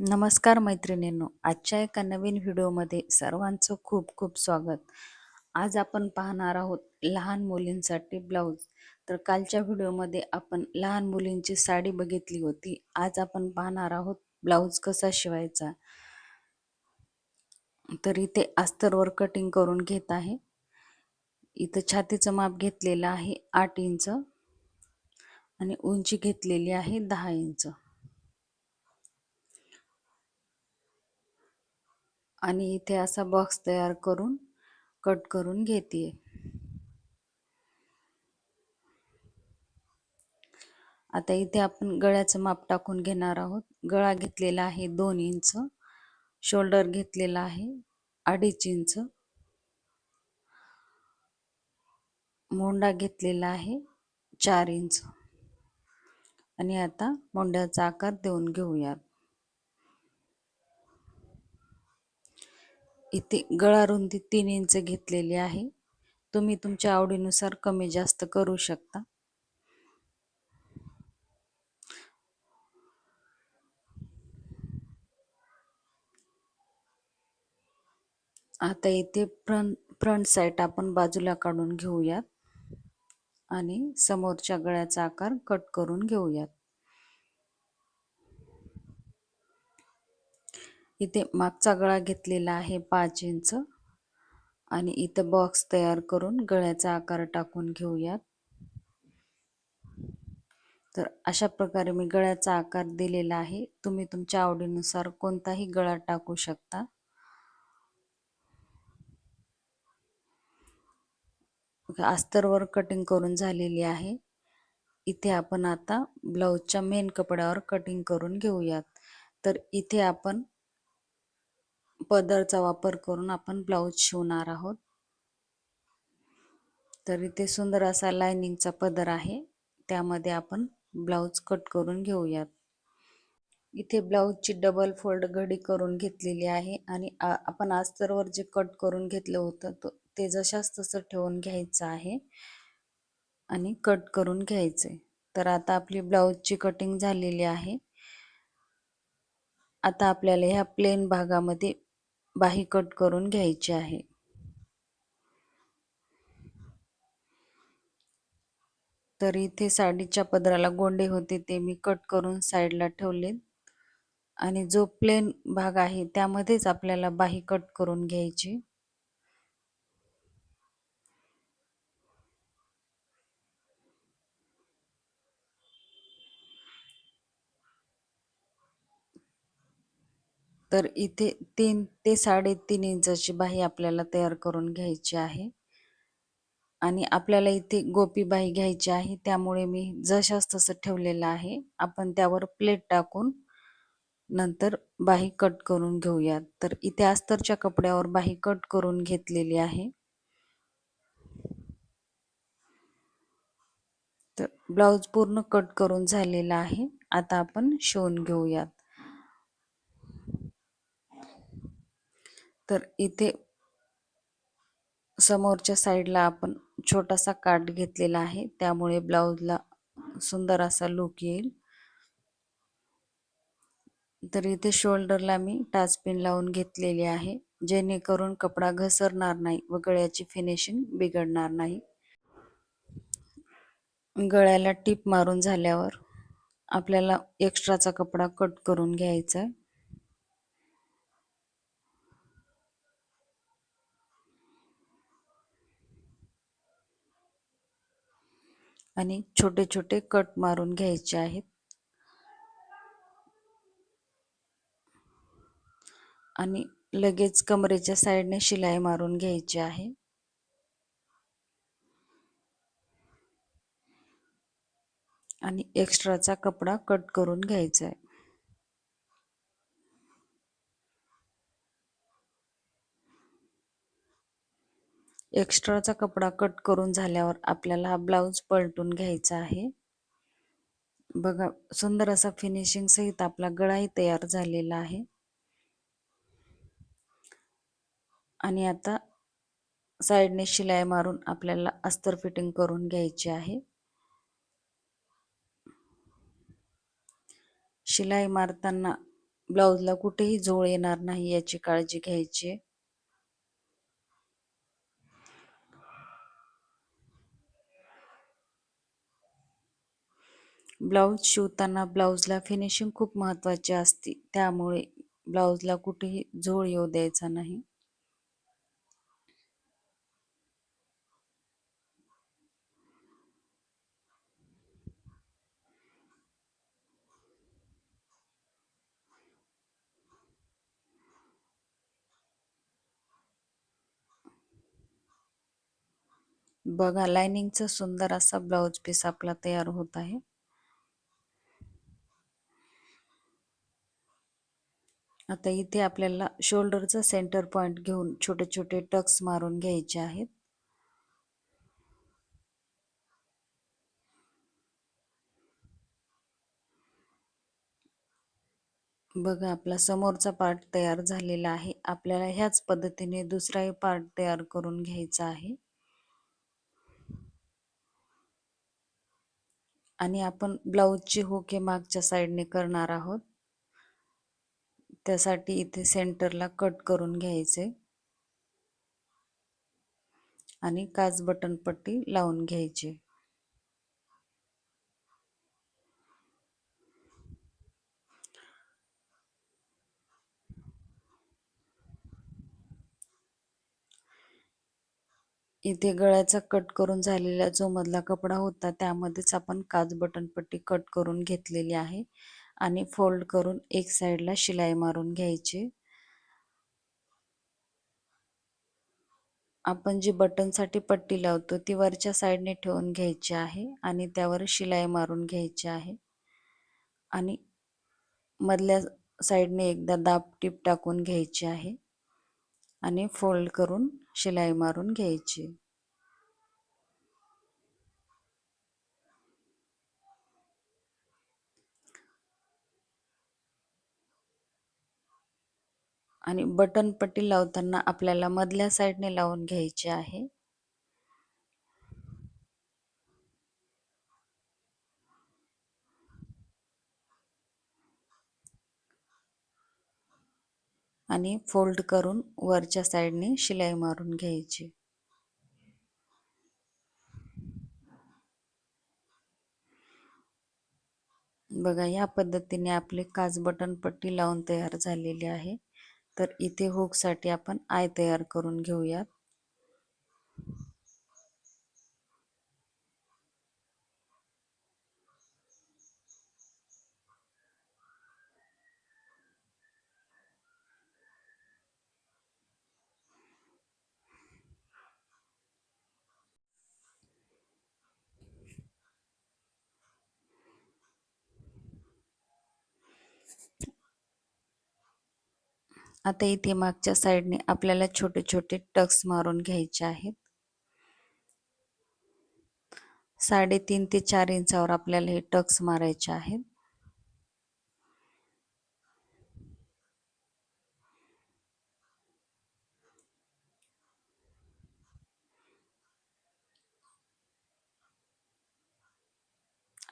नमस्कार मैत्रिणींनो आजच्या एका नवीन व्हिडिओमध्ये सर्वांचं खूप खूप स्वागत. आज आपण पाहणार आहोत लहान मुलींसाठी ब्लाऊज. तर कालच्या व्हिडिओमध्ये आपण लहान मुलींची साडी बघितली होती. आज आपण पाहणार आहोत ब्लाऊज कसा शिवायचा. तर इथे अस्तरवर कटिंग करून घेत आहे. इथं छातीचं माप घेतलेलं आहे आठ इंच आणि उंची घेतलेली आहे दहा इंच. आणि इथे असा बॉक्स तयार करून कट करून घेते आता इथे आपण गळ्याचं माप टाकून घेणार आहोत. गळा घेतलेला आहे दोन इंच शोल्डर घेतलेला आहे अडीच इंच मोंडा घेतलेला आहे चार इंच. आणि आता मोंड्याचा आकार देऊन घेऊयात. इथे गळा रुंदी तीन इंच घेतलेली आहे. तुम्ही तुमच्या आवडीनुसार कमी जास्त करू शकता. आता इथे फ्रंट फ्रंट साईड आपण बाजूला काढून घेऊयात. आणि समोरच्या गळ्याचा आकार कट करून घेऊयात. इथे मागचा गळा घेतलेला आहे पाच इंच आणि इथं बॉक्स तयार करून गळ्याचा आकार टाकून घेऊयात. तर अशा प्रकारे मी गळ्याचा आकार दिलेला आहे. तुम्ही तुमच्या आवडीनुसार कोणताही गळा टाकू शकता. अस्तरवर कटिंग करून झालेली आहे. इथे आपण आता ब्लाऊजच्या मेन कपड्यावर कटिंग करून घेऊयात. तर इथे आपण पदरचा वापर करून आपण ब्लाऊज शिवणार आहोत. तर इथे सुंदर असा लायनिंगचा पदर आहे. त्यामध्ये आपण ब्लाऊज कट करून घेऊयात. इथे ब्लाऊजची डबल फोल्ड घडी करून घेतलेली आहे आणि आपण अस्तरवर जे कट करून घेतलं होतं तो ते जशाच तसं ठेवून घ्यायचं आहे आणि कट करून घ्यायचे तर आता आपली ब्लाऊजची कटिंग झालेली आहे. आता आपल्याला ह्या प्लेन भागामध्ये बाही कट करून घ्यायची आहे. तर इथे साडीच्या पदराला गोंडे होते ते मी कट करून साईडला ठेवले आणि जो प्लेन भाग आहे त्यामध्येच आपल्याला बाही कट करून घ्यायची. तर इथे तीन ते साडेतीन इंचाची बाही आपल्याला तयार करून घ्यायची आहे. आणि आपल्याला इथे गोपी बाही घ्यायची आहे. त्यामुळे मी जशाच तसं ठेवलेलं आहे. आपण त्यावर प्लेट टाकून नंतर बाही कट करून घेऊयात. तर इथे अस्तरच्या कपड्यावर बाही कट करून घेतलेली आहे. तर ब्लाऊज पूर्ण कट करून झालेला आहे. आता आपण शिवून घेऊयात. तर इथे समोरच्या साईडला आपण छोटासा काट घेतलेला आहे. त्यामुळे ब्लाऊजला सुंदर असा लुक येईल. तर इथे शोल्डरला मी टाचपिन लावून घेतलेली आहे. जेणेकरून कपडा घसरणार नाही व गळ्याची फिनिशिंग बिघडणार नाही. गळ्याला टीप मारून झाल्यावर आपल्याला एक्स्ट्राचा कपडा कट करून घ्यायचा आहे. आणि छोटे छोटे कट मारून घ्यायचे आहेत. आणि लगेच कमरेच्या साईडने शिलाई मारून घ्यायची आहे. आणि एक्स्ट्राचा कपडा कट करून घ्यायचा आहे. एक्स्ट्राचा कपडा कट करून झाल्यावर आपल्याला हा ब्लाऊज पलटून घ्यायचा आहे. बघा सुंदर असा फिनिशिंग सहित आपला गळाही तयार झालेला आहे. आणि आता साईडने शिलाई मारून आपल्याला अस्तर फिटिंग करून घ्यायची आहे. शिलाई मारताना ब्लाऊजला कुठेही झोळ येणार नाही याची काळजी घ्यायची. ब्लाऊज शिवताना ब्लाऊजला फिनिशिंग खूप महत्त्वाची असते. त्यामुळे ब्लाऊजला कुठेही झोळ येऊ द्यायचा नाही. बघा लाइनिंगचा सुंदर असा ब्लाऊज पीस आपला तयार होत आहे. आता इथे आपल्याला शोल्डरचा सेंटर पॉइंट घेऊन छोटे छोटे टक्स मारून घ्यायचे आहेत. बघा आपला समोरचा पार्ट तयार झालेला आहे. आपल्याला ह्याच पद्धतीने दुसराही पार्ट तयार करून घ्यायचा आहे. आणि आपण ब्लाऊजची होके मागच्या साईडने करणार आहोत. त्यासाठी इथे सेंटरला कट करून घ्यायचे. आणि काच बटन पट्टी लावून घ्यायची. इथे गळ्याचा कट करून झालेला जो मधला कपडा होता त्यामध्येच आपण काच बटन पट्टी कट करून घेतलेली आहे. आणि फोल्ड करून एक साईडला शिलाई मारून घ्यायची. आपण जी बटनसाठी पट्टी लावतो ती वरच्या साईडने ठेवून घ्यायची आहे आणि त्यावर शिलाई मारून घ्यायची आहे. आणि मधल्या साईडने एकदा दाब टीप टाकून घ्यायची आहे आणि फोल्ड करून शिलाई मारून घ्यायची. आणि बटन पट्टी लावताना आपल्याला मधल्या साईडने लावून घ्यायची आहे. आणि फोल्ड करून वरच्या साईडने शिलाई मारून घ्यायची. बघा या पद्धतीने आपले काच बटन पट्टी लावून तयार झालेली आहे. तर इथे हुकसाठी आपण आय तयार करून घेऊयात. आता इथे मागच्या साईडने आपल्याला छोटे छोटे टक्स मारून घ्यायचे आहेत. साडेतीन ते चार इंचावर आपल्याला हे टक्स मारायचे आहेत.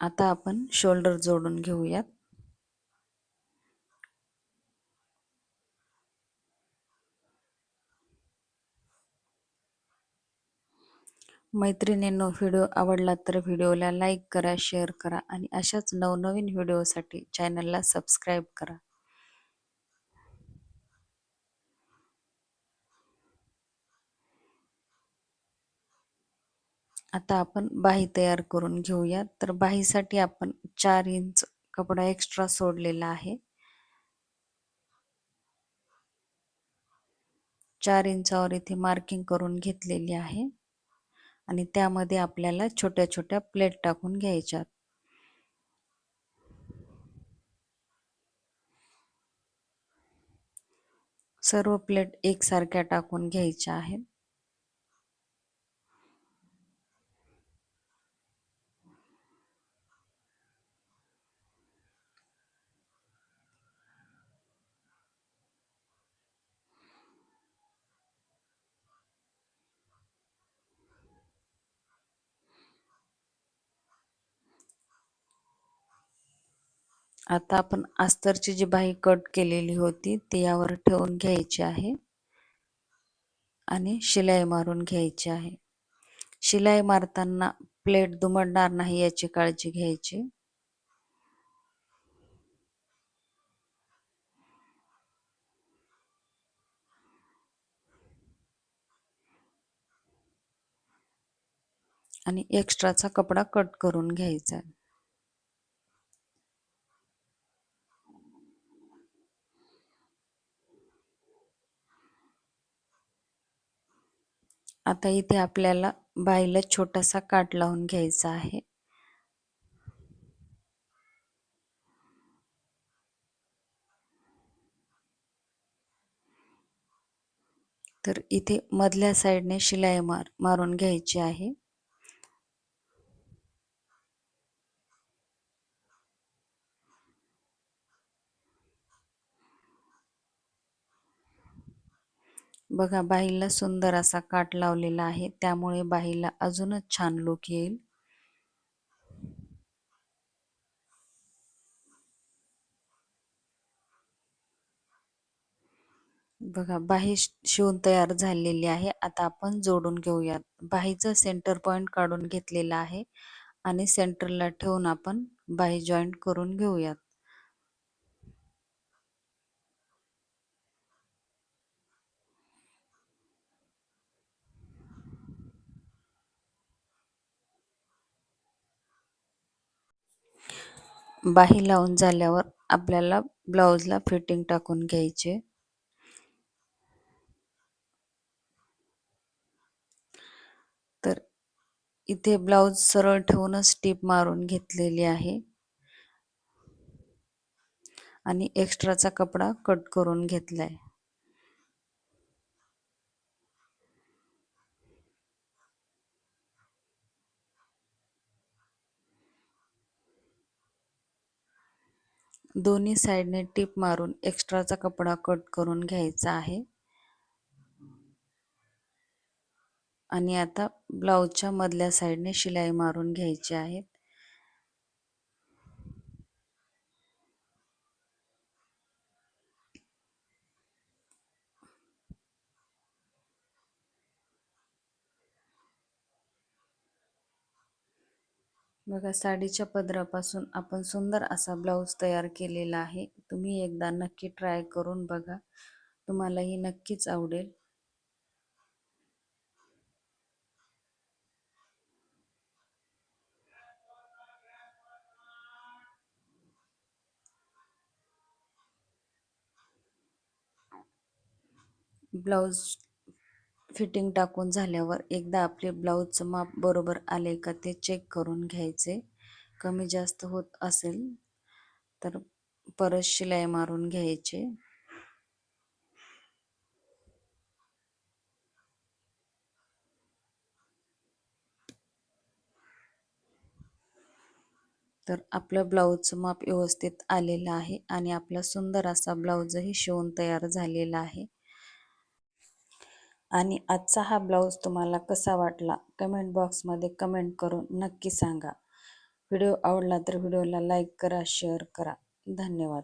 आता आपण शोल्डर जोडून घेऊयात. मैत्रिणींनो व्हिडिओ आवडला तर व्हिडिओला लाईक करा शेअर करा आणि अशाच नवनवीन व्हिडिओसाठी चॅनलला सबस्क्राईब करा. आता आपण बाही तयार करून घेऊया. तर बाहीसाठी आपण चार इंच कपडा एक्स्ट्रा सोडलेला आहे. चार इंचावर इथे मार्किंग करून घेतलेली आहे. आणि त्यामध्ये आपल्याला छोट्या छोट्या प्लेट टाकून घ्यायच्यात सर्व प्लेट एकसारख्या टाकून घ्यायच्या आहेत. आता आपण अस्तरची जी बाही कट केलेली होती ती यावर ठेवून घ्यायची आहे आणि शिलाई मारून घ्यायची आहे. शिलाई मारताना प्लेट दुमडणार नाही याची काळजी घ्यायची. आणि एक्स्ट्राचा कपडा कट करून घ्यायचा आहे. आता इथे आपल्याला बाईला छोटासा काट लावून घ्यायचा आहे. तर इथे मधल्या साईडने शिलाई मार मारून घ्यायची आहे. बघा बाहीला सुंदर असा काट लावलेला आहे. त्यामुळे बाहीला अजूनच छान लुक येईल. बघा बाही शिवून तयार झालेली आहे. आता आपण जोडून घेऊयात. बाहीचा सेंटर पॉइंट काढून घेतलेला आहे. आणि सेंटरला ठेवून आपण बाही जॉईंट करून घेऊयात. बाही लावून झाल्यावर आपल्याला ब्लाऊजला फिटिंग टाकून घ्यायचे. तर इथे ब्लाऊज सरळ ठेवूनच टीप मारून घेतलेली आहे. आणि एक्स्ट्राचा कपडा कट करून घेतलाय. दोन्ही साईडने टिप मारून एक्स्ट्राचा कपडा कट करून घ्यायचा आहे. आणि आता ब्लाऊजच्या मधल्या साईडने शिलाई मारून घ्यायची आहे. बघा साडीच्या पदरापासून आपण सुंदर असा ब्लाऊज तयार केलेला आहे. तुम्ही एकदा नक्की ट्राय करून बघा. तुम्हालाही नक्कीच आवडेल. ब्लाऊज फिटिंग टाकून झाल्यावर एकदा आपले ब्लाऊजचं माप बरोबर आले का ते चेक करून घ्यायचे. कमी जास्त होत असेल तर परत शिलाई मारून घ्यायचे. तर आपलं ब्लाऊजचं माप व्यवस्थित आलेलं आहे आणि आपला सुंदर असा ब्लाऊजही शिवून तयार झालेला आहे. आणि आजचा हा ब्लाऊज तुम्हाला कसा वाटला कमेंट बॉक्समध्ये कमेंट करून नक्की सांगा. व्हिडिओ आवडला तर व्हिडिओला लाईक करा शेअर करा. धन्यवाद.